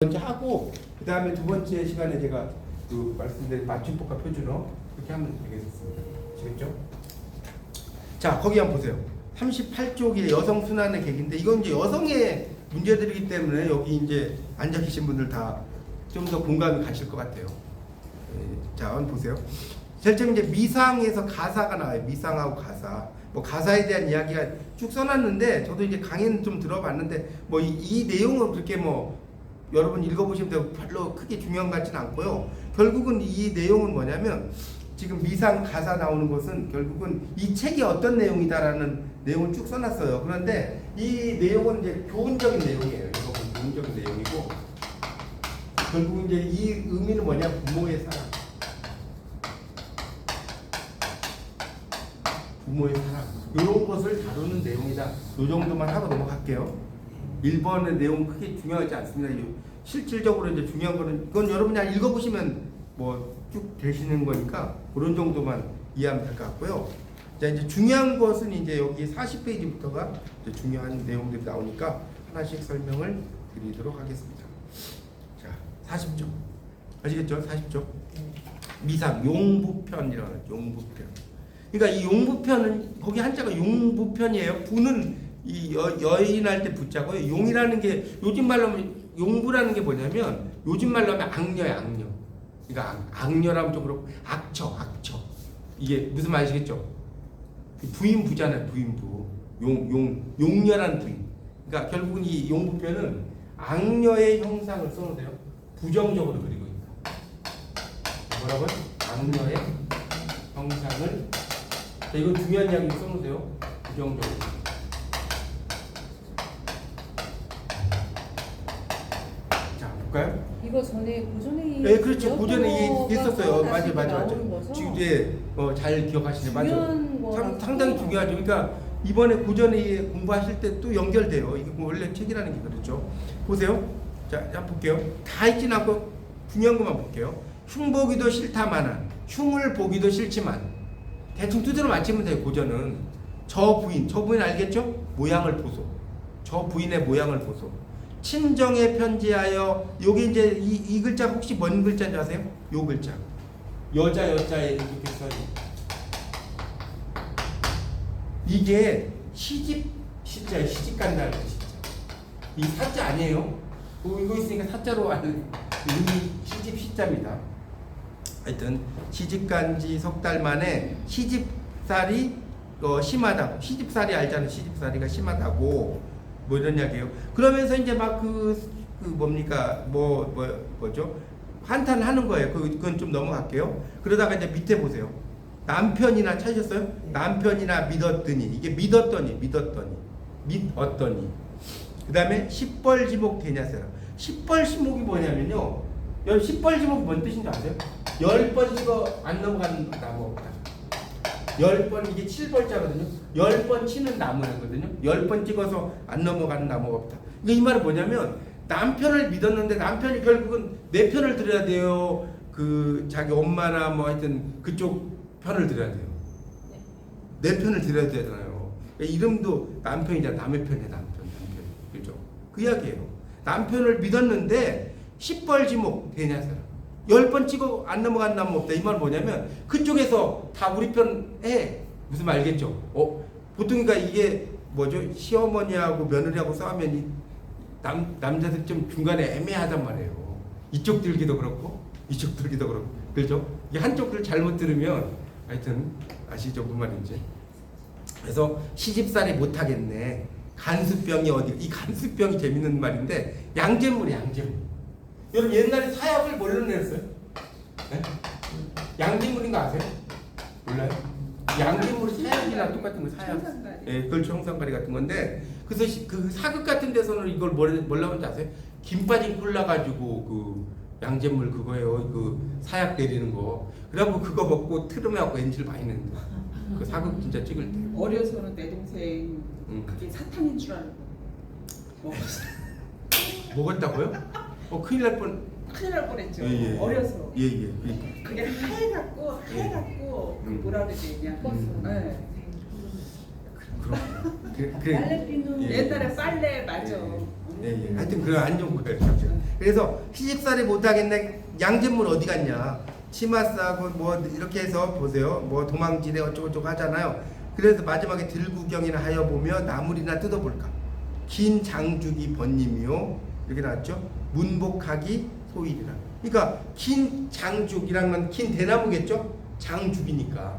먼저 하고 그 다음에 두 번째 시간에 제가 그 말씀드린 맞춤법과 표준어 그렇게 하면 되겠습니다. 아시겠죠? 자 거기 한번 보세요. 38쪽이 여성 순환의 계기인데 이건 이제 여성의 문제들이기 때문에 여기 이제 앉아 계신 분들 다 좀 더 공감이 가실 것 같아요. 예, 자 한번 보세요. 제일 처음 이제 미상에서 가사가 나와요. 미상하고 가사. 뭐 가사에 대한 이야기가 쭉 써놨는데 저도 이제 강의는 좀 들어봤는데 뭐 이 내용은 그렇게 뭐 여러분 읽어보시면 되고 별로 크게 중요한 것 같지는 않고요. 결국은 이 내용은 뭐냐면 지금 미상 가사 나오는 것은 결국은 이 책이 어떤 내용이다라는 내용을 쭉 써놨어요. 그런데 이 내용은 이제 교훈적인 내용이에요. 이거 교훈적인 내용이고 결국은 이제 이 의미는 뭐냐 부모의 사랑. 부모의 사랑 이런 것을 다루는 내용이다. 이 정도만 하고 넘어갈게요. 1번의 내용 크게 중요하지 않습니다. 이 실질적으로 이제 중요한 거는 이건 여러분이 읽어보시면 뭐 쭉 되시는 거니까 그런 정도만 이해하면 될 것 같고요. 자 이제 중요한 것은 이제 여기 40페이지부터가 이제 중요한 내용들이 나오니까 하나씩 설명을 드리도록 하겠습니다. 자 40쪽 아시겠죠? 40쪽 미상 용부편이라고 하죠. 용부편. 그러니까 이 용부편은 거기 한자가 용부편이에요. 부는 이 여, 여인할 때 붙자고요. 용이라는 게 요즘 말로 하면 용부라는 게 뭐냐면 요즘 말로 하면 악녀야 악녀. 그러니까 악, 악녀라면 좀 그렇고 악처 악처. 이게 무슨 말이시겠죠? 부인부잖아요 부인부. 용 용 용녀라는 부인. 그러니까 결국은 이 용부편은 악녀의 형상을 써놓은데요. 부정적으로 그리고 있다. 뭐라고요? 악녀의 형상을 자, 이건 중요한 이야기 써놓으세요. 부정적으로. 볼까요? 이거 전에 고전에 네, 그렇죠. 고전에 이- 있었어요. 맞아요, 맞아요, 맞아요. 지금 이제 어, 잘 기억하시네. 맞아요. 중요한 거 상, 상당히 중요하죠. 그러니까 이번에 고전에 공부하실 때 또 연결돼요. 이게 뭐 원래 책이라는 게 그렇죠. 보세요. 자, 한번 볼게요. 다 읽진 않고 중요한 것만 볼게요. 흉 보기도 싫다마는 흉을 보기도 싫지만 대충 두드려 맞히면 돼요. 고전은 저 부인, 저 부인 알겠죠? 모양을 보소. 저 부인의 모양을 보소. 친정에 편지하여 요게 이제 이, 이 글자 혹시 뭔 글자인지 아세요? 요 글자. 여자 여자에 이렇게 써요. 이게 시집 시자예요. 시집 간다는 뜻이죠. 이 사자 아니에요. 어, 이거 있으니까 사자로 알 이미 시집 시자입니다. 하여튼 시집 간지 석 달 만에 시집살이 어, 심하다고 시집살이 알잖아요. 시집살이가 심하다고 뭐 이런 이야기예요. 그러면서 이제 막그 그 뭡니까 뭐, 뭐 뭐죠 한탄하는 거예요. 그, 그건 좀 넘어갈게요. 그러다가 이제 밑에 보세요. 남편이나 찾으셨어요? 네. 남편이나 믿었더니 이게 믿었더니 믿었더니 믿었더니 그 다음에 십벌지목 되냐세라 십벌지목이 뭐냐면요 십벌지목 뭔 뜻인지 아세요? 열 번 이거 안 넘어간다고 10번 이게 7벌자거든요. 10번 치는 나무거든요. 10번 찍어서 안 넘어가는 나무가 없다. 그러니까 이 말은 뭐냐면 남편을 믿었는데 남편이 결국은 내 편을 들어야 돼요. 그 자기 엄마나 뭐 하여튼 그쪽 편을 들어야 돼요. 내 편을 들어야 되잖아요. 그러니까 이름도 남편이자 남의 편이 남편, 남편. 그죠? 그 이야기예요. 남편을 믿었는데 10벌 지목 되냐 사람. 열 번 찍어 안 넘어간 나무 없다. 이 말 뭐냐면 그쪽에서 다 우리 편 해. 무슨 말 알겠죠? 어 보통 그러니까 이게 뭐죠? 시어머니하고 며느리하고 싸우면 이 남, 남자들 좀 중간에 애매하단 말이에요. 이쪽 들기도 그렇고 이쪽 들기도 그렇고 그렇죠? 이게 한쪽을 잘못 들으면 하여튼 아시죠 무슨 말인지. 그래서 시집살이 못하겠네. 간수병이 어디? 이 간수병이 재밌는 말인데 양잿물이 양잿물. 여러분 옛날에 사약을 뭘로 냈어요? 네? 양잿물인 거 아세요? 몰라요? 양잿물이 사약이랑 똑같은 거 사약. 예, 그걸 청산가리 같은 건데 그래서 시- 그 사극 같은 데서는 이걸 뭘 뭐라고 하는지 아세요? 김 빠진 꿀 나가지고 그 양잿물 그거예요. 그 사약 내리는 거. 그래갖고 그거 먹고 트름해갖고 엔질 많이 낸다. 그 사극 진짜 찍을 때. 어려서는 내 동생 음. 그게 사탕인 줄 알고 뭐 먹었다고요? 어 큰일 날 뻔. 큰일 날 뻔했죠. 예, 예. 어려서 예, 예. 그러니까. 그게 하얘갖고 하얘갖고 그 음. 뭐라 그러지 그냥 음. 네. 그렇군요. 그, 그, 빨래비누 예. 옛날에 빨래 맞아. 예, 예. 하여튼 그거 안 좋은 거예요. 그래서 시집살이 못하겠네. 양진문 어디 갔냐? 치마 싸고 뭐 이렇게 해서 보세요. 뭐 도망지네 어쩌고저쩌고 하잖아요. 그래서 마지막에 들구경이나 하여 보며 나물이나 뜯어볼까. 긴 장죽이 번님이요. 이렇게 나왔죠. 문복하기 소일이라. 그러니까 긴 장죽이란 건 긴 대나무겠죠. 장죽이니까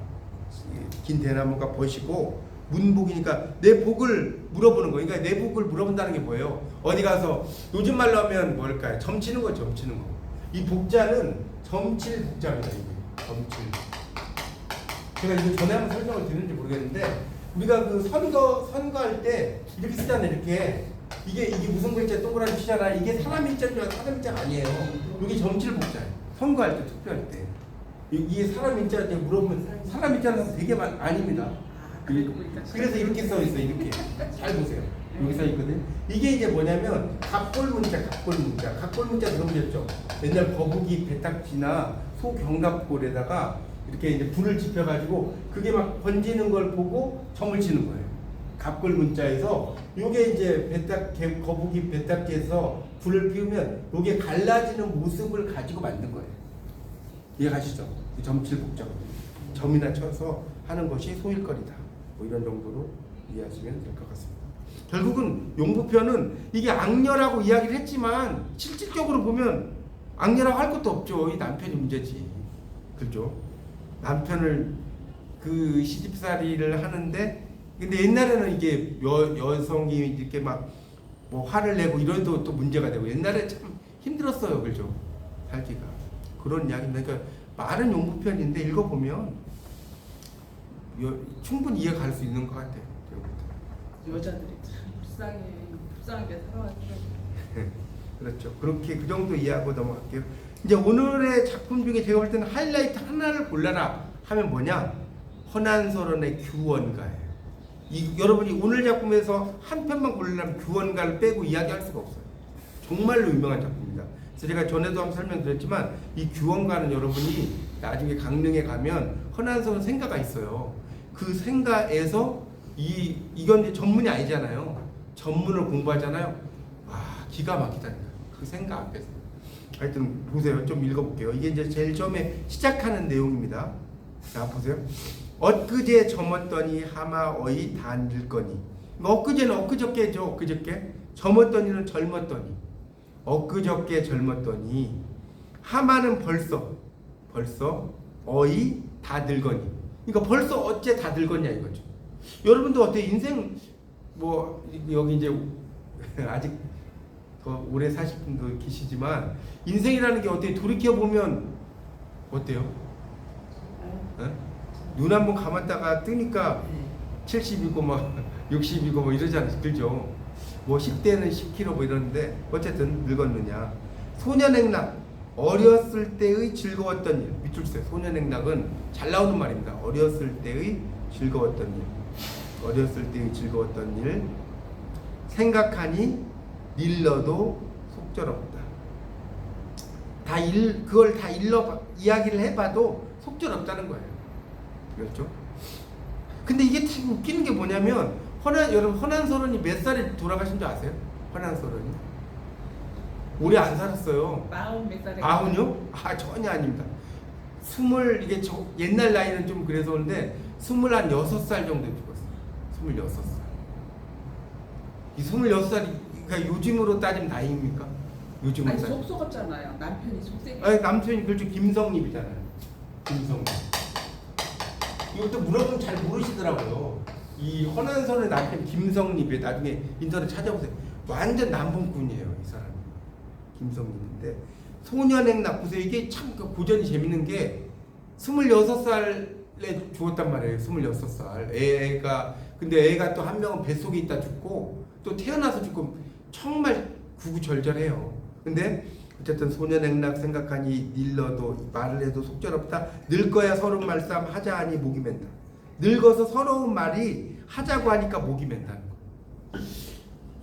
긴 대나무가 벗이고 문복이니까 내 복을 물어보는 거. 그러니까 내 복을 물어본다는 게 뭐예요? 어디 가서 요즘 말로 하면 뭘까요? 점치는 거, 점치는 거. 이 복자는 점칠 복자입니다. 이게 점칠. 제가 이거 전에 한번 설명을 드렸는지 모르겠는데 우리가 그 선거 선거할 때 이렇게 쓰잖아요. 이렇게 이게 이게 무슨 글자 동그라미 치잖아. 이게 사람 일자인 줄. 사람 일자가 아니에요. 이게 점칠 복자예요. 선거할 때 투표할 때 이- 이게 사람 일자인지 물어보면 사람 일자는 되게 많 아닙니다. 그리고 보니까 그래서 이렇게 써 있어 이렇게 잘 보세요 여기 써 있거든 이게 이제 뭐냐면 갑골 문자 갑골 문자 갑골 문자 들어보셨죠 옛날 거북이 배딱지나 소 견갑골에다가 이렇게 이제 불을 지펴가지고 그게 막 번지는 걸 보고 점을 치는 거예요 갑골 문자에서 요게 이제 배딱 개- 거북이 배딱지에서 불을 피우면 요게 갈라지는 모습을 가지고 만든 거예요 이해가시죠? 이 점칠 복잡 점이나 쳐서 하는 것이 소일거리다. 뭐 이런 정도로 이해하시면 될 것 같습니다. 결국은 용부편은 이게 악녀라고 이야기를 했지만 실질적으로 보면 악녀라고 할 것도 없죠. 이 남편이 문제지. 그죠? 남편을 그 시집살이를 하는데 근데 옛날에는 이게 여, 여성이 이렇게 막 뭐 화를 내고 이런도 또 문제가 되고 옛날에 참 힘들었어요. 그죠? 살기가. 그런 이야기입니다. 그러니까 말은 용부편인데 읽어보면 여- 충분히 이해갈 수 있는 것 같아요. 여자들이 참 불쌍해. 불쌍하게 살아왔죠. 그렇죠. 그렇게 그 정도 이해하고 넘어갈게요. 이제 오늘의 작품 중에 제가 볼 때는 하이라이트 하나를 골라라 하면 뭐냐? 허난서론의 규원가예요. 이, 여러분이 오늘 작품에서 한 편만 고르려면 규원가를 빼고 이야기할 수가 없어요. 정말로 유명한 작품입니다. 그래서 제가 전에도 한번 설명드렸지만 이 규원가는 여러분이 나중에 강릉에 가면 허난서론 생가가 있어요. 그 생가에서 이 이건 이제 전문이 아니잖아요. 전문을 공부하잖아요. 와 기가 막히다니까 그 생각 앞에서. 하여튼 보세요. 좀 읽어볼게요. 이게 이제 제일 처음에 시작하는 내용입니다. 자 보세요. 엊그제 저었더니 하마 어이 다 늙거니. 엊그제는 엊그저께죠. 엊그저께. 저었더니는 젊었더니. 엊그저께 젊었더니 하마는 벌써 벌써 어이 다 늙거니. 그러니까 벌써 어째 다 늙었냐 이거죠. 여러분도 어때 인생 뭐 여기 이제 아직 더 오래 사실 분도 계시지만 인생이라는 게 어떻게 돌이켜 보면 어때요? 어? 눈 한 번 감았다가 뜨니까 70이고 막 60이고 뭐 이러잖아요. 그죠? 뭐 10대는 10kg 뭐 이러는데 어쨌든 늙었느냐. 소년행락 어렸을 때의 즐거웠던 일 밑줄 주세요. 소년행락은 잘 나오는 말입니다. 어렸을 때의 즐거웠던 일. 어렸을 때의 즐거웠던 일. 생각하니 일러도 속절없다. 다 일, 그걸 다 일러 이야기를 해봐도 속절없다는 거예요. 그렇죠? 근데 이게 참 웃기는 게 뭐냐면 허난 여러분 허난서른이 몇 살에 돌아가신 줄 아세요? 허난서른이 오래 안 살았어요. 마흔 몇 살에. 아흔요? 아 전혀 아닙니다. 스물 이게 저 옛날 나이는 좀 그래서 그런데 스물한 여섯 살 정도 죽었어요. 스물여섯 살. 이 스물여섯 살이 그러니까 요즘으로 따지면 나이입니까? 요즘으로 아니 따지면. 속 썩었잖아요. 남편이 속세게. 아니 남편이 그렇죠 김성립이잖아요. 김성립. 이것도 물어보면 잘 모르시더라고요. 이 허난선의 남편 김성립이 나중에 인터넷 찾아보세요. 완전 남봉꾼이에요 이 사람이. 김성립인데 소년행락 보세요. 이게 참그 고전이 재밌는 게 26살에 죽었단 말이에요. 26살. 애가 근데 애가 또 한 명은 뱃속에 있다 죽고 또 태어나서 죽고 정말 구구절절해요. 근데 어쨌든 소년행락 생각하니 일러도 말을 해도 속절없다. 늙어야 서러운 말싸움 하자 하니 목이 맨다. 늙어서 서러운 말이 하자고 하니까 목이 맨다는 거.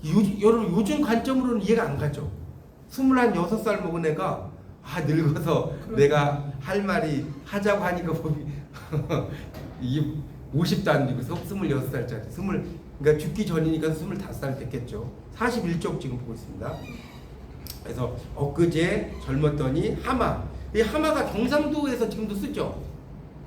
요, 여러분 요즘 관점으로는 이해가 안 가죠. 스물한 여섯 살 먹은 애가 아 늙어서 내가 할 말이 하자고 하니까 목이 이 50도 안 되고 26살짜리. 20, 그러니까 죽기 전이니까 25살 됐겠죠. 41쪽 지금 보고 있습니다. 그래서 엊그제 젊었더니 하마. 이 하마가 경상도에서 지금도 쓰죠.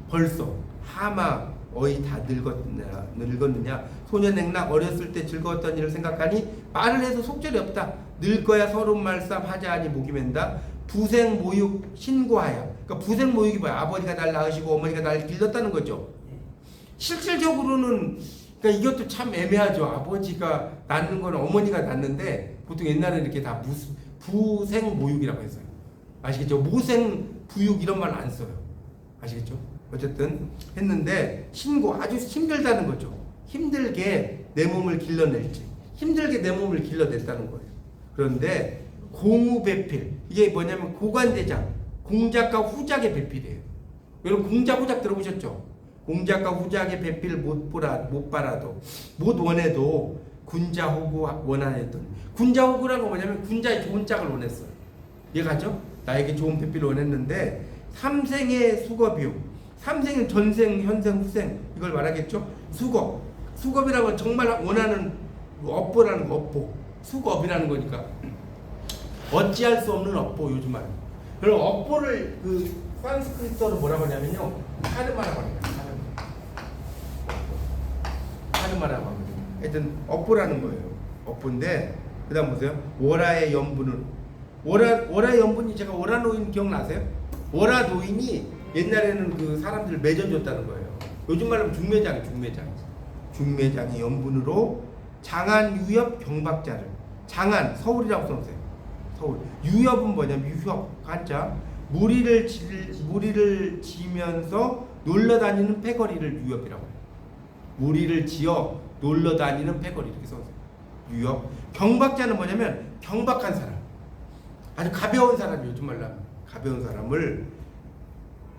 벌써 하마 어이 다 늙었느냐 늙었느냐. 소년행락 어렸을 때 즐거웠던 일을 생각하니 말을 해서 속절이 없다. 늙어야 서른 말싸 하자하니 목이 맨다. 부생 모육 신고하여. 그러니까 부생 모육이 뭐야? 아버지가 날 낳으시고 어머니가 날 길렀다는 거죠. 실질적으로는 그러니까 이것도 참 애매하죠. 아버지가 낳는 거는 어머니가 낳는데 보통 옛날에 이렇게 다 부, 부생 모육이라고 했어요 아시겠죠 모생 부육 이런 말 안 써요 아시겠죠? 어쨌든 했는데 신고 아주 힘들다는 거죠. 힘들게 내 몸을 길러낼지 힘들게 내 몸을 길러냈다는 거예요. 그런데 공우배필 이게 뭐냐면 고관대장 공작과 후작의 배필이에요. 여러분 공작 후작 들어보셨죠? 공작과 후작의 배필 못 보라 못 봐라도 못 원해도 군자 호구 원하였던. 군자 호구라는 건 뭐냐면 군자의 좋은 짝을 원했어요. 이해가죠? 나에게 좋은 배필을 원했는데 삼생의 수거비용 삼생은 전생, 현생, 후생. 이걸 말하겠죠? 수거 수겁이라고 정말 원하는 업보라는 거 업보. 수겁이라는 거니까. 어찌할 수 없는 업보 요즘 말 그럼 업보를 그 산스크리트어로 뭐라고 하냐면요. 카르마라고 합니다. 카르마. 카르마라고 합니다 하여튼 업보라는 거예요 업보인데 그 다음 보세요 월화의 연분은 월화, 월화의 연분이 제가 월화 노인 기억나세요? 월화 노인이 옛날에는 그 사람들을 맺어줬다는 거예요. 요즘 말로 중매장, 중매장. 중매장의 연분으로 장안, 유협, 경박자를 장안, 서울이라고 써놓으세요. 서울. 유협은 뭐냐면 유협, 한자. 무리를 지, 무리를 지면서 놀러 다니는 패거리를 유협이라고 해요. 무리를 지어 놀러 다니는 패거리 이렇게 써놓으세요. 유협. 경박자는 뭐냐면 경박한 사람. 아주 가벼운 사람이 요즘 말로 하면 가벼운 사람을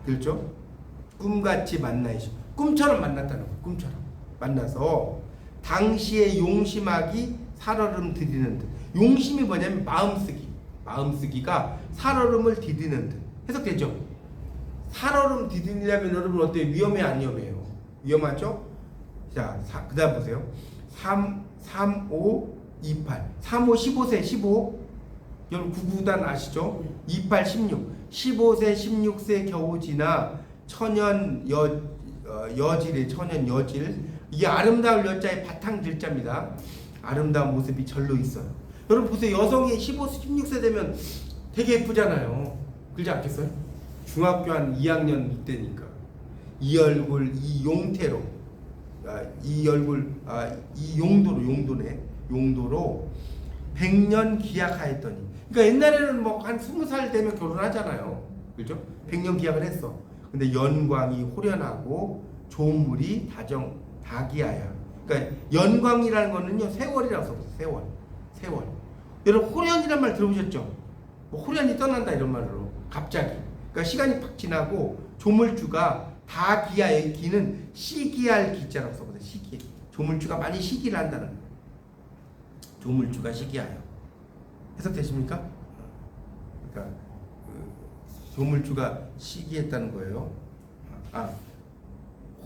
그렇죠? 꿈같이 만나이시 꿈처럼 만났다는 거 꿈처럼 만나서 당시의 용심하기 살얼음 들이는 듯 용심이 뭐냐면 마음쓰기 마음쓰기가 살얼음을 디디는 듯 해석되죠? 살얼음 디디려면 여러분 어때요? 위험해 안 위험해요? 위험하죠? 자, 그 다음 보세요 3, 3, 5, 28 3, 5, 15세 15 여러분 구구단 아시죠? 28, 16 15세, 16세 겨우 지나 천연 여, 어, 여질의 천연 여질 이게 아름다울 여자의 바탕 글자입니다. 아름다운 모습이 절로 있어요. 여러분 보세요. 여성이 15, 16세 되면 되게 예쁘잖아요. 그러지 않겠어요? 중학교 한 2학년 이때니까 이 얼굴 이 용태로 아, 이 얼굴 아, 이 용도로 용도네 용도로 100년 기약하였더니 그러니까 옛날에는 뭐 한 20살 되면 결혼하잖아요. 그죠? 100년 기약을 했어. 근데 연광이 호련하고 조물이 다정 다기하야. 그러니까 연광이라는 거는요 써보세요. 세월, 세월. 여러분 호련이란 말 들어보셨죠? 뭐 호련이 떠난다 이런 말로 갑자기. 그러니까 시간이 팍 지나고 조물주가 다기하의 기는 시기할 기자라고 써보세요. 시기. 조물주가 많이 시기를 한다는 거예요. 조물주가 시기하여. 해석되십니까? 그러니까 그 조물주가 시기했다는 거예요. 아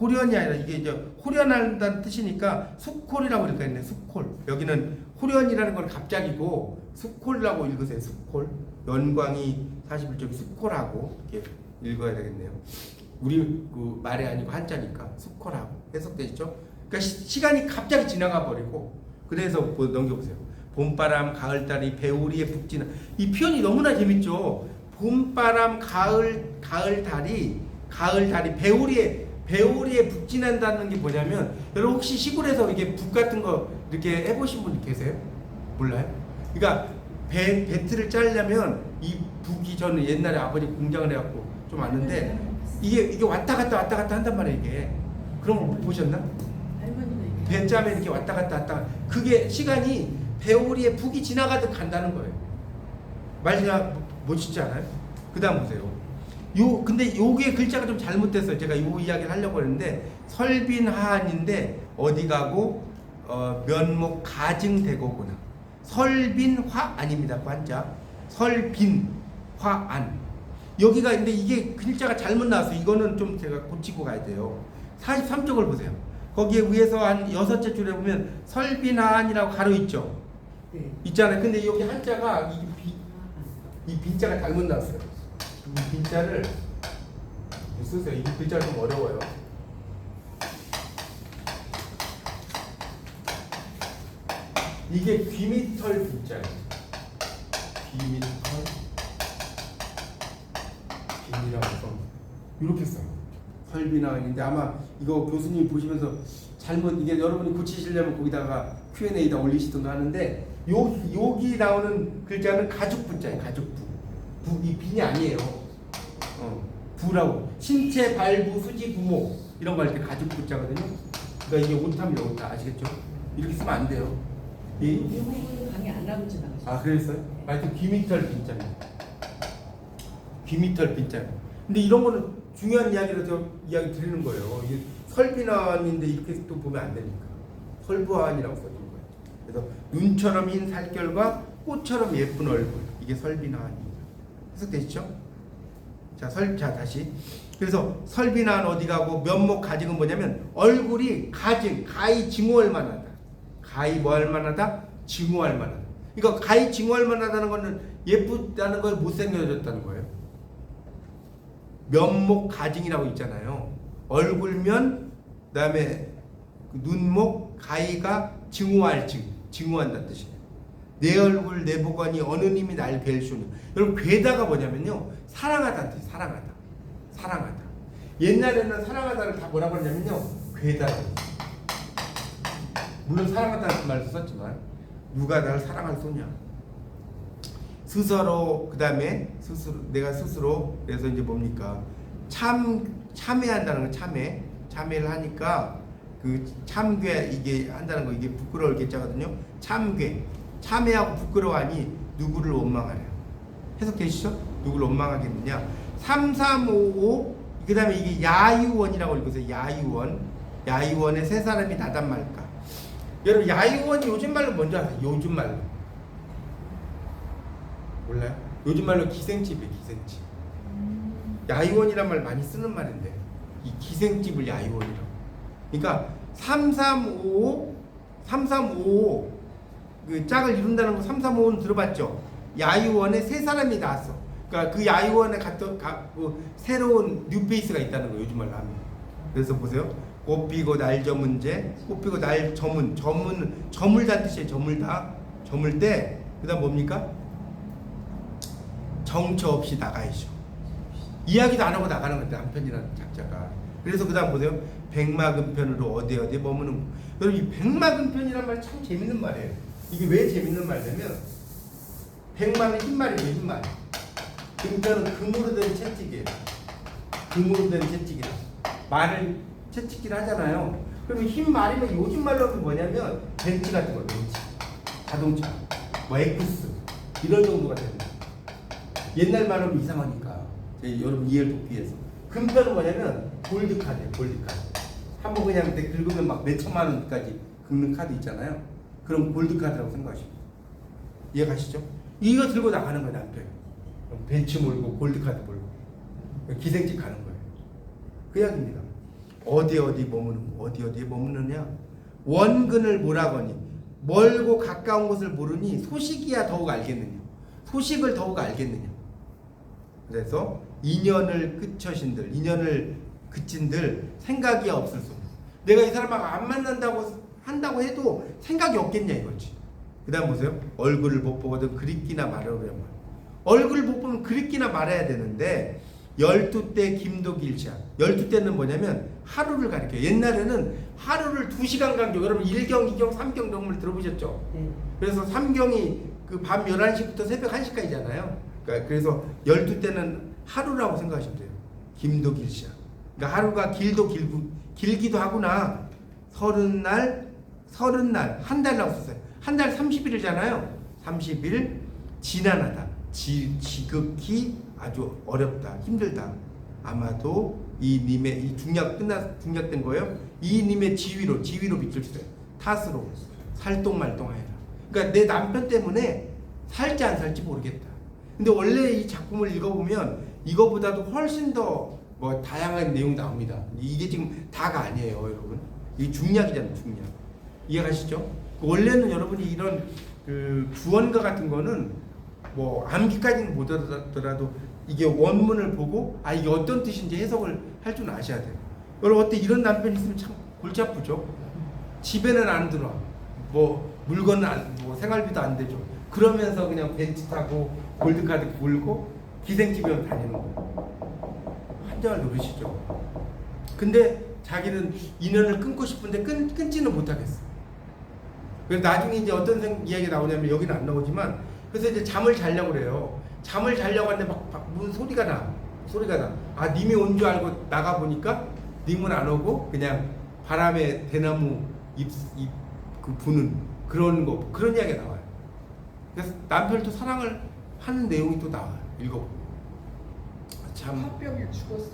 호련이 아니라 이게 이제 호련한다는 뜻이니까 숙콜이라고 이렇게 했네. 숙콜. 여기는 호련이라는 건 갑자기고 숙콜이라고 읽으세요. 숙콜. 연광이 41쪽이 숙콜하고 이렇게 읽어야 되겠네요. 우리 그 말이 아니고 한자니까 숙콜하고 해석되시죠? 그러니까 시, 간이 갑자기 지나가 버리고 그래서 뭐 넘겨보세요. 봄바람, 가을달이 배우리에 북지는 이 표현이 너무나 재밌죠. 봄바람, 가을, 가을달이 가을달이 배우리에 배우리에 북진한다는 게 뭐냐면 여러분 혹시 시골에서 이게 북 같은 거 이렇게 해보신 분 계세요? 몰라요? 그러니까 배 배트를 짜려면 이 북이 저는 옛날에 아버지 공장을 해갖고 좀 아는데 이게 이게 왔다 갔다 왔다 갔다 한단 말이에요 이게. 그런 거 보셨나? 배 짜면 이렇게 왔다 갔다 왔다. 그게 시간이 배우리의 북이 지나가듯 간다는 거예요. 말이나 멋있지 않아요? 그 다음 보세요. 요 근데 요게 글자가 좀 잘못됐어요. 제가 요 이야기를 하려고 했는데 설빈하한인데 어디 가고 어, 면목 가증되고구나. 설빈화 아닙니다. 그 한자 설빈화안. 여기가 근데 이게 글자가 잘못 나왔어요. 이거는 좀 제가 고치고 가야 돼요. 43쪽을 보세요. 거기에 위에서 한 여섯째 줄에 보면 설비난이라고 가로 있죠. 네. 있잖아요. 근데 여기 한자가 이, 비, 이 빈자가 잘못 나왔어요. 이 빈자를 쓰세요. 이 글자가 좀 어려워요. 이게 귀밑털 빈자예요. 귀밑털 해서 이렇게 써요. 설비나인데 아마 이거 교수님이 보시면서 잘못 이게 여러분이 고치시려면 거기다가 Q&A다 올리시든가 하는데 요 여기 나오는 글자는 가죽 부자예요. 가죽 부. 부, 이 빈이 아니에요. 어, 부라고. 신체, 발부, 수지, 부모 이런 거 할 때 가죽 부자거든요. 그러니까 이게. 오탑 아시겠죠? 이렇게 쓰면 안 돼요. 이, 이 강의 안 나오지 나오죠. 아 그랬어요? 하여튼 귀밑털 빈자입니다. 귀밑털 빈자. 근데 이런 거는 중요한 이야기라서 이야기 드리는 거예요. 이게 설비난인데 이렇게 또 보면 안 되니까. 설부한이라고 써진 거예요. 그래서 눈처럼 흰 살결과 꽃처럼 예쁜 얼굴 이게 설비난입니다. 해석되시죠? 자, 설, 자 다시. 그래서 설비난 어디 가고 면목 가직은 뭐냐면 얼굴이 가직, 가히 징후할 만하다. 가히 뭐할 만하다? 징후할 만하다. 그러니까 가히 징후할 만하다는 거는 예쁘다는 걸 못생겨졌다는 거예요. 면목 가징이라고 있잖아요. 얼굴면 그다음에 그 눈목 가히가 징후할 징, 징후한다는 뜻이에요. 내 얼굴 내 보관이 어느 님이 날 뵐 수는 여러분 괴다가 뭐냐면요 사랑하다는 뜻 사랑하다 사랑하다 옛날에는 사랑하다를 다 뭐라고 하냐면요 했어요. 물론 사랑한다는 말도 썼지만 누가 나를 사랑할 소냐 스스로 그 다음에 스스로 내가 스스로 그래서 이제 뭡니까? 참 참회한다는 건 참회 참회를 하니까 그 참괴 이게 한다는 거 이게 부끄러울 게자거든요. 참괴. 참회하고 부끄러워하니 누구를 원망하냐? 해석되시죠? 누구를 원망하겠느냐? 3355 그다음에 이게 야유원이라고 읽으세요. 야유원. 야유원의 세 사람이 나단 말까? 여러분 야유원이 요즘 말로 뭔지 아세요? 요즘 말로 몰라요? 요즘 말로 기생집이에요 기생집. 야유원이란 말 많이 쓰는 말인데 이 기생집을 야유원이라고. 그러니까 3355 3355 그 짝을 이룬다는 거 3355는 들어봤죠? 야유원에 세 사람이 나왔어. 그러니까 그 야유원에 갔던 가, 그 새로운 뉴페이스가 있다는 거예요 요즘 말로 하면. 그래서 보세요. 꽃 피고 날 저문제 꽃 피고 날 저문. 저문 저물다는 뜻이에요 저물다. 저물 때 그다음 뭡니까 정처 없이 나가야죠. 이야기도 안 하고 나가는 건데 남편이라는 작자가. 그래서 그 다음 보세요. 백마근편으로 어디 어디 머무는 거. 여러분 이 백마근편이란 말 참 재밌는 말이에요. 이게 왜 재밌는 말이냐면 백마는 흰말이에요 흰말. 근편은 금으로 된 채찍이에요. 금으로 된 채찍이라 말을 채찍질 하잖아요. 그러면 흰 말이면 요즘 말로 하면 뭐냐면 벤츠 같은 거 벤츠. 자동차. 뭐 엑스 이런 정도가 거예요 옛날 말하면 이상하니까 제 여러분 이해를 돕기 위해서. 금편은 뭐냐면 골드 카드예요 골드 카드. 한번 그냥 긁으면 막 몇 천만 원까지 긁는 카드 있잖아요. 그럼 골드 카드라고 생각하시면 돼요 이해 가시죠? 이거 들고 나가는 거예요 남편 벤츠 몰고 골드 카드 몰고. 기생집 가는 거예요. 그 이야기입니다. 어디 어디 머무는 거, 어디 어디에 머무느냐? 원근을 몰아거니 멀고 가까운 곳을 모르니 소식이야 더욱 알겠느냐? 소식을 더욱 알겠느냐 그래서 인연을 끝처신들 인연을 그친들 생각이 없을 수 내가 이 사람하고 안 만난다고 한다고 해도 생각이 없겠냐 이거지. 그 다음 보세요. 얼굴을 못 보거든 그립기나 말하려면 얼굴을 못 보면 그립기나 말해야 되는데 열두 때 김도 길자 열두 때는 뭐냐면 하루를 가리켜 옛날에는 하루를 두 시간 간격. 여러분 1경, 2경, 3경 정도를 들어보셨죠? 네. 그래서 삼경이 그 밤 11시부터 새벽 1시까지잖아요. 그러니까 그래서 12때는 하루라고 생각하시면 돼요. 김도 길시야. 그러니까 하루가 길도 길고 길기도 하구나. 서른 날, 서른 날, 한 달이라고 썼어요. 한 달 30일이잖아요. 30일 지난하다. 지, 지극히 아주 어렵다. 힘들다. 아마도 이 님의 이 중략 끝나 중략된 거예요. 이 님의 지위로 지위로 밑을 주세요. 탓으로 살똥말똥하여라. 그러니까 내 남편 때문에 살지 안 살지 모르겠다. 근데 원래 이 작품을 읽어보면 이거보다도 훨씬 더 뭐 다양한 내용 나옵니다. 이게 지금 다가 아니에요, 여러분. 이게 중약이잖아요, 중약. 이해가시죠? 원래는 여러분이 이런 그 구원과 같은 거는 뭐 암기까지는 못 하더라도 이게 원문을 보고 아 이게 어떤 뜻인지 해석을 할 줄 아셔야 돼요. 여러분 어때 이런 남편 있으면 참 골치 아프죠? 집에는 안 들어. 뭐 물건은 안, 뭐 생활비도 안 되죠. 그러면서 그냥 벤츠 타고 골드카드 몰고 기생집에 다니는 거예요. 환장을 노리시죠. 근데 자기는 인연을 끊고 싶은데 끊, 끊지는 못하겠어. 그래서 나중에 이제 어떤 생, 이야기가 나오냐면 여기는 안 나오지만 그래서 이제 잠을 자려고 그래요. 잠을 자려고 하는데 막, 막 무슨 소리가 나. 소리가 나. 아, 님이 온 줄 알고 나가 보니까 님은 안 오고 그냥 바람에 대나무 잎, 잎, 그 부는 그런 거, 그런 이야기가 나와요. 그래서 남편도 사랑을 하는 내용이 또 나와요. 읽어보면. 아, 참. 화병에 죽었어.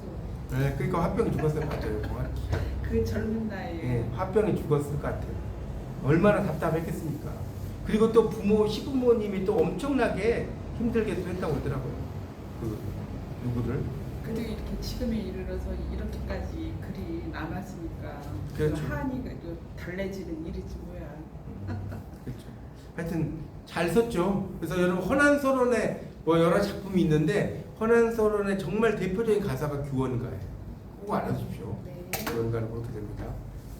네, 그러니까 화병이 죽었어요. 맞아요. 정확히. 그 젊은 나이에 예, 화병이 죽었을 것 같아요. 얼마나 답답했겠습니까? 그리고 또 부모, 시부모님이 또 엄청나게 힘들게 또 했다고 그러더라고요. 그, 누구를. 그래도 이렇게 지금에 이르러서 이렇게까지 글이 남았으니까 그렇죠. 그 한이 그래도 달래지는 일이지 뭐야. 그렇죠. 하여튼 잘 썼죠. 그래서 여러분 허난서론에 뭐 여러 작품이 있는데 허난서론의 정말 대표적인 가사가 규원가예요. 꼭 알아주십시오. 네. 규원가는 그렇게 됩니다.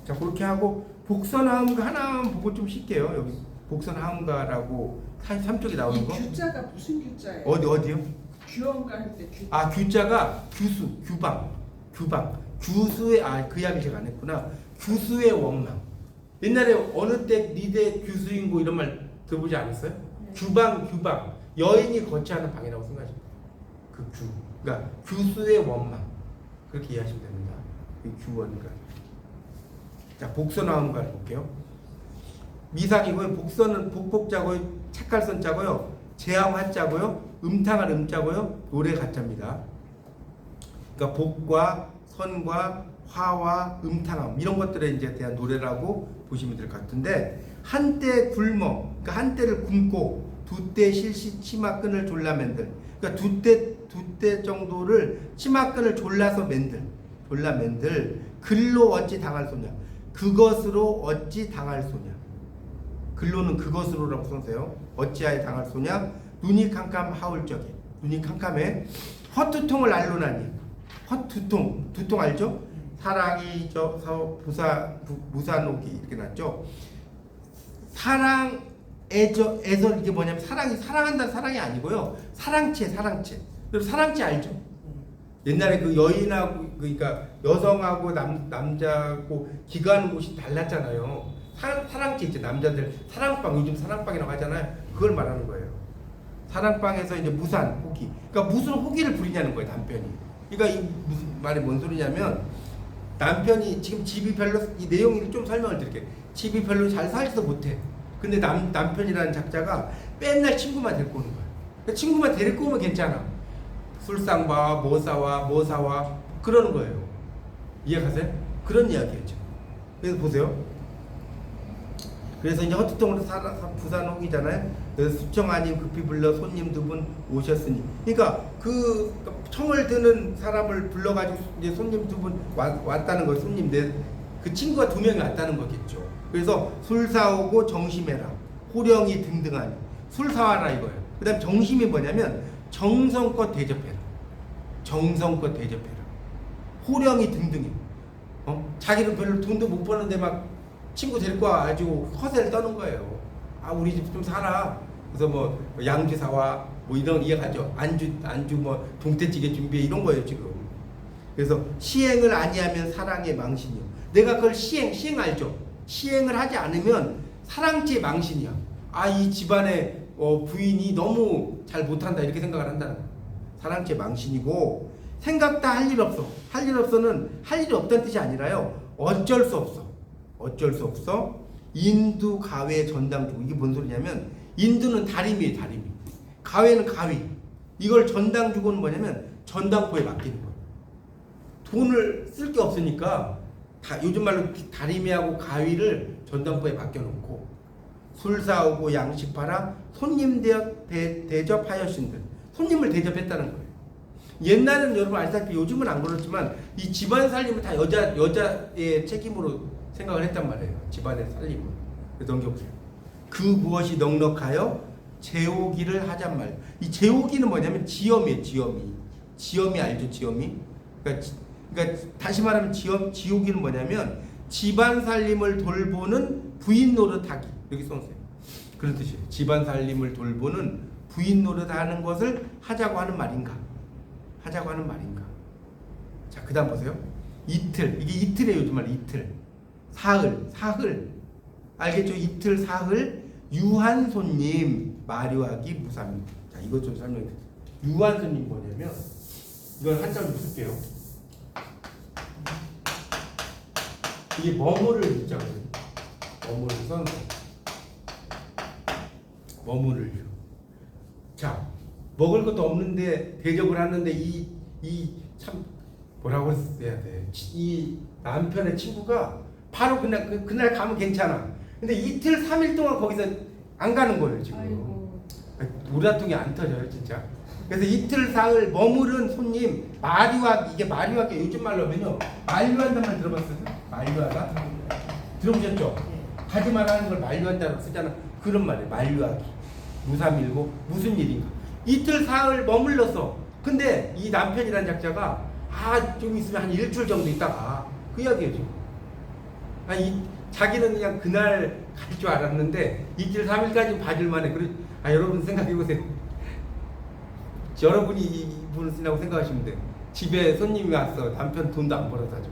자 그렇게 하고 복선하음가 하나만 보고 좀 쉴게요. 여기 복선하음가라고 3쪽에 나오는 이 거. 규자가 무슨 규자예요? 어디 어디요? 규언가 할 때 규. 아 규자가 규수, 규방, 규방, 규수의 아그 이야기 제가 안 했구나. 규수의 원망. 옛날에 어느 때 니대 규수인고 이런 말 들어보지 않았어요? 네. 규방, 규방. 여인이 거치하는 방이라고 생각하시면 돼요. 그 규. 그러니까 규수의 원망. 그렇게 이해하시면 됩니다. 이 규원가. 자 복선 화음가를 볼게요. 미상이고요. 복선은 복복자고요. 책갈선자고요. 제함화자고요. 음탕한 음자고요. 노래 가짜입니다. 그러니까 복과 선과 화와 음탕함 이런 것들에 이제 대한 노래라고 보시면 될 것 같은데 한때 굶어 그러니까 한때를 굶고 두 때 실시 치마끈을 졸라 맨들. 그러니까 두때 두 때 정도를 치마끈을 졸라서 맨들. 졸라 맨들. 글로 어찌 당할 소냐? 그것으로 어찌 당할 소냐? 글로는 그것으로라고 써세요. 어찌하여 당할 소냐? 눈이 캄캄하올 적에. 눈이 캄캄해. 헛두통을 알로나니. 헛두통. 두통 알죠? 사랑이 저 서, 부사 부, 무사녹이 이렇게 났죠. 사랑 애저 애서 이게 뭐냐면 사랑이 사랑한다는 사랑이 아니고요. 사랑채 사랑채. 여러분 사랑채 알죠? 옛날에 그 여인하고 그러니까 여성하고 남 남자하고 기가하는 곳이 달랐잖아요. 사랑 사랑채 있죠. 남자들 사랑방 요즘 사랑방이라고 하잖아요. 그걸 말하는 거예요. 사랑방에서 이제 무산 호기. 그러니까 무슨 호기를 부리냐는 거예요 남편이. 그러니까 이 무슨 말이 뭔 소리냐면 남편이 지금 집이 별로 이 내용을 좀 설명을 드릴게요. 집이 별로 잘 살지도 못해. 근데 남 남편이라는 작자가 맨날 친구만 데리고 오는 거야. 친구만 데리고 오면 괜찮아. 술상 봐, 뭐 사와, 뭐 사와 그러는 거예요. 이해가세요? 그런 이야기였죠. 그래서 보세요. 그래서 이제 사- 사- 부산 호기잖아요. 그래서 수청 아닌 급히 불러 손님 두 분 오셨으니. 그러니까 그 청을 드는 사람을 불러가지고 이제 손님 두 분 왔다는 거예요. 손님 내 그 친구가 두 명이 왔다는 거겠죠. 그래서 술 사오고 정심해라. 호령이 등등하니 술 사와라 이거예요. 그 다음 정심이 뭐냐면 정성껏 대접해라. 정성껏 대접해라. 호령이 등등해. 어? 자기는 별로 돈도 못 버는데 막 친구 데리고 와가지고 허세를 떠는 거예요. 아 우리 집 좀 사라. 그래서 뭐 양주 사와 뭐 이런 이해가죠. 안주 안주 뭐 동태찌개 준비해 이런 거예요 지금. 그래서 시행을 아니하면 사랑의 망신이요. 내가 그걸 시행 시행 알죠? 시행을 하지 않으면 사랑죄 망신이야. 아 이 집안의 어, 부인이 너무 잘 못한다 이렇게 생각을 한다는 거야. 사랑죄 망신이고 생각 다 할 일 없어. 할 일 없어는 할 일이 없다는 뜻이 아니라요. 어쩔 수 없어. 어쩔 수 없어. 인두 가외 전당주 이게 뭔 소리냐면 인두는 다림이에요 다림이. 가외는 가위. 이걸 전당주고는 뭐냐면 전당포에 맡기는 거예요. 돈을 쓸 게 없으니까 다, 요즘 말로 다리미하고 가위를 전당포에 맡겨놓고 술 사오고 양식 팔아 손님 대, 대, 대접하였신들 손님을 대접했다는 거예요. 옛날은 여러분 아시다시피 요즘은 안 그렇지만 이 집안 살림은 다 여자 여자의 책임으로 생각을 했단 말이에요. 집안의. 그래서 넘겨보세요. 그 무엇이 넉넉하여 재오기를 하잔 말. 이 재오기는 뭐냐면 지엄이에요. 지엄이. 지엄이 알죠? 지엄이. 그러니까, 지- 그러니까 다시 말하면 지엄 지오기는 뭐냐면 집안 살림을 돌보는 부인 노릇하기. 여기 써놓으세요. 그런 뜻이에요. 집안 살림을 돌보는 부인 노릇하는 것을 하자고 하는 말인가? 하자고 하는 말인가? 자, 그 다음 보세요. 이틀 이게 이틀이에요. 요즘 말 이틀. 사흘 사흘 알겠죠? 이틀 사흘 유한 손님 마류하기 무삼. 자, 이것 좀 설명해 드릴게요. 유한 손님 뭐냐면 이걸 한자로 쓸게요. 이게 머무를 유자거든요. 머무를 선 머무를 유. 자, 먹을 것도 없는데 대접을 하는데 이 이 참 뭐라고 해야 돼? 치- 이 남편의 친구가 바로 그날 그, 그날 가면 괜찮아. 근데 이틀 삼일 동안 거기서 안 가는 거예요 지금. 아이고. 우라통이 안 터져요 진짜. 그래서 이틀 사흘 머무른 손님 마리화 이게 마리화게 요즘 말로 하면요 만류한단 말 들어봤어요? 만류하다 들어보셨죠? 네. 하지 말라는 걸 만류한다고 쓰잖아. 그런 말이에요. 만류하기. 무삼일고 무슨 일인가. 이틀 사흘 머물렀어. 근데 이 남편이란 작자가 아 좀 있으면 한 일주일 정도 있다가 그 이야기예요 지금. 아이 자기는 그냥 그날 갈 줄 알았는데 이틀 삼일까지 봐줄만 해. 그래 아 여러분 생각해 보세요. 여러분이 이분을 쓰냐고 생각하시면 돼. 집에 손님이 왔어. 남편 돈도 안 벌어다 줘.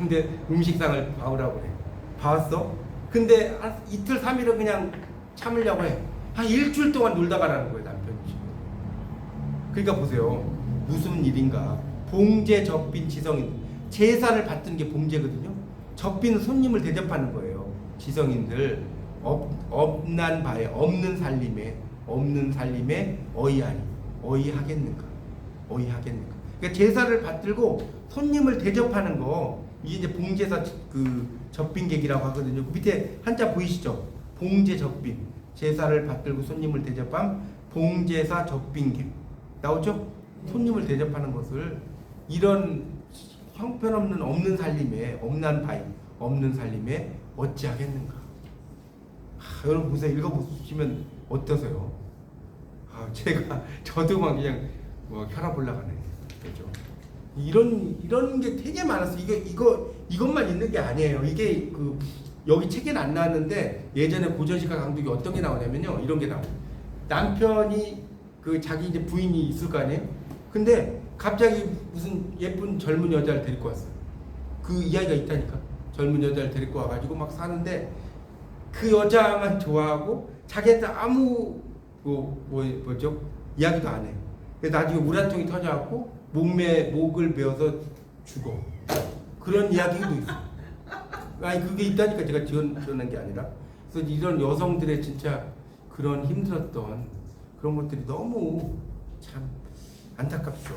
근데 음식상을 봐오라고 그래. 봐왔어? 근데 한 이틀 삼일은 그냥 참으려고 해. 한 일주일 동안 놀다 가라는 거예요 남편이 지금. 그러니까 보세요. 무슨 일인가. 봉제 접빈 지성인 제사를 받는 게 봉제거든요. 접빈은 손님을 대접하는 거예요. 지성인들 없, 없난 바에 없는 살림에 없는 살림에 어이하니 어이하겠는가 어이하겠는가. 그러니까 제사를 받들고 손님을 대접하는 거 이게 이제 봉제사 그 접빈객이라고 하거든요. 그 밑에 한자 보이시죠? 봉제 접빈 제사를 받들고 손님을 대접함 봉제사 접빈객 나오죠? 손님을 대접하는 것을 이런 형편없는 없는 살림에 없난 바이 없는 살림에 어찌하겠는가? 아, 여러분 보세요 읽어보시면 어떠세요? 아, 제가 저도 막 그냥 뭐 혈압 올라가네. 그죠? 이런 이런 게 되게 많았어. 이거 이거 이것만 있는 게 아니에요. 이게 그 여기 책에는 안 나왔는데 예전에 고전시가 감독이 어떤 게 나오냐면요. 이런 게 나와. 남편이 그 자기 이제 부인이 있을 거 아니에요. 근데 갑자기 무슨 예쁜 젊은 여자를 데리고 왔어요. 그 이야기가 있다니까. 젊은 여자를 데리고 와가지고 막 사는데 그 여자만 좋아하고 자기한테 아무 뭐, 뭐 뭐죠 이야기도 안 해. 그래서 나중에 우라통이 터져갖고 목매 목을 베어서 죽어. 그런 이야기도 있어. 아니 그게 있다니까 제가 지원 지원한 게 아니라. 그래서 이런 여성들의 진짜 그런 힘들었던 그런 것들이 너무 참 안타깝죠.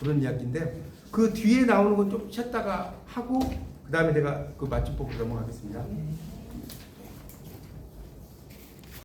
그런 이야기인데 그 뒤에 나오는 건 좀 쉬었다가 하고 그 다음에 내가 그 맛집 보고 넘어가겠습니다. 네.